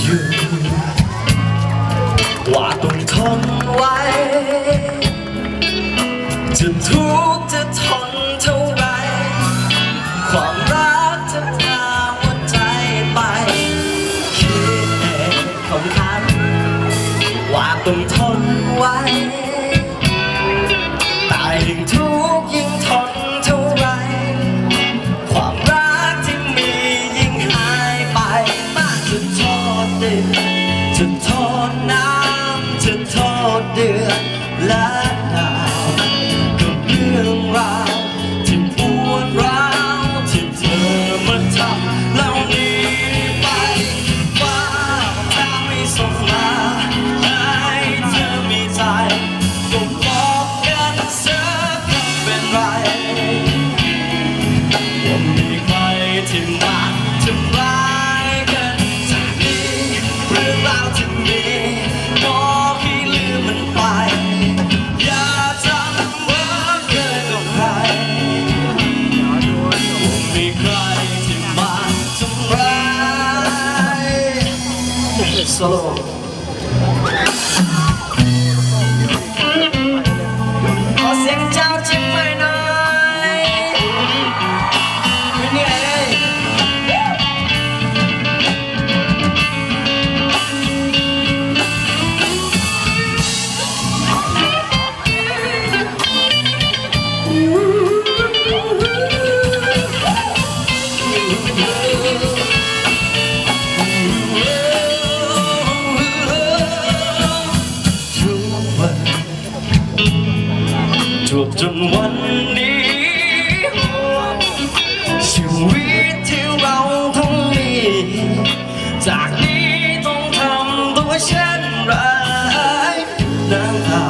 อยู่ ว่าต้องทนไว้ จะทุกข์จะทนเท่าไร ความรักจะพาหัวใจไปคิดเองคำคันว่าต้องทน เดือนและดาวกับเรื่องราวที่ปวดร้าวที่เธอมาทำเหล่านี้ไปว่าถ้าไม่ส่งมาให้เธอมีใจก็บอกกันสักคำเป็นไรว่ามีใครที่มาทำร้ายกันจากนี้เรื่องราวที่มี โจวบจนวันนี้ชีวิตที่เราต้องมีจากนี้ต้องทำตัวเช่นไรน้ำตา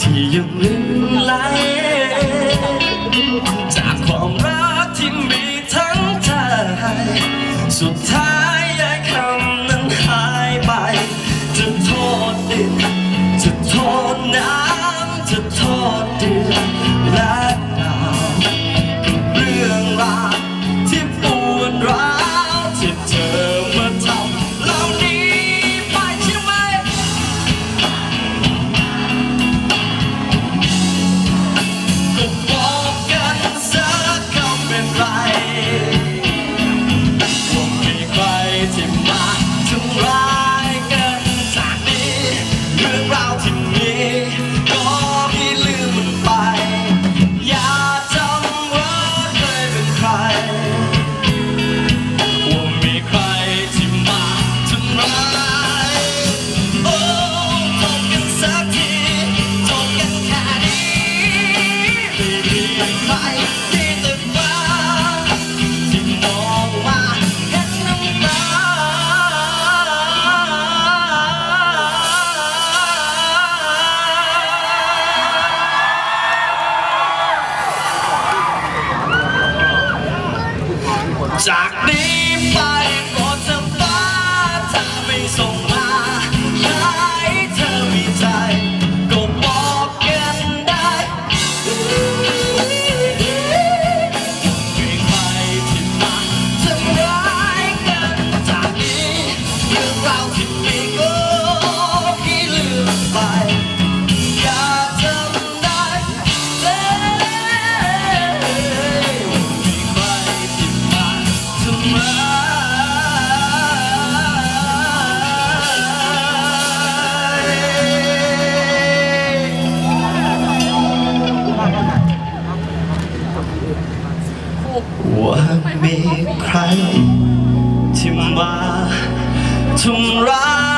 ที่ยังลืมไหล จากนี้ไปก็จะฟ้าถ้าไม่ส่ง มีใครที่มาทำร้าย